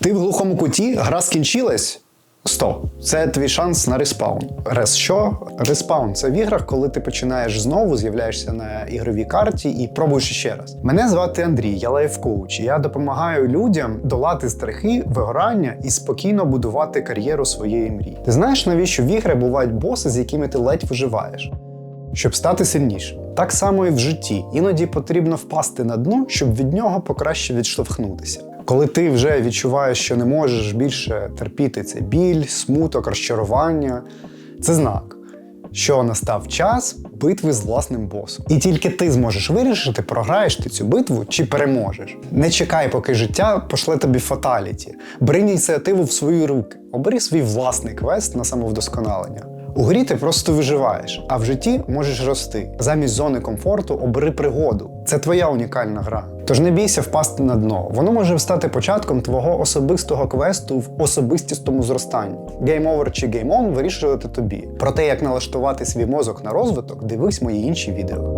Ти в глухому куті, гра скінчилась. Стоп, це твій шанс на респаун. Рес що? Респаун це в іграх, коли ти починаєш знову, з'являєшся на ігровій карті і пробуєш ще раз. Мене звати Андрій, я лайфкоуч. Я допомагаю людям долати страхи, вигорання і спокійно будувати кар'єру своєї мрії. Ти знаєш, навіщо в ігри бувають боси, з якими ти ледь виживаєш? Щоб стати сильнішим. Так само і в житті. Іноді потрібно впасти на дно, щоб від нього покраще відштовхнутися. Коли ти вже відчуваєш, що не можеш більше терпіти цей біль, смуток, розчарування, це знак, що настав час битви з власним босом. І тільки ти зможеш вирішити, програєш ти цю битву чи переможеш. Не чекай, поки життя пошле тобі фаталіті. Бери ініціативу в свої руки, обери свій власний квест на самовдосконалення. У грі ти просто виживаєш, а в житті можеш рости. Замість зони комфорту обери пригоду. Це твоя унікальна гра. Тож не бійся впасти на дно. Воно може стати початком твого особистого квесту в особистістому зростанні. Game over чи Game on вирішувати тобі. Про те, як налаштувати свій мозок на розвиток, дивись мої інші відео.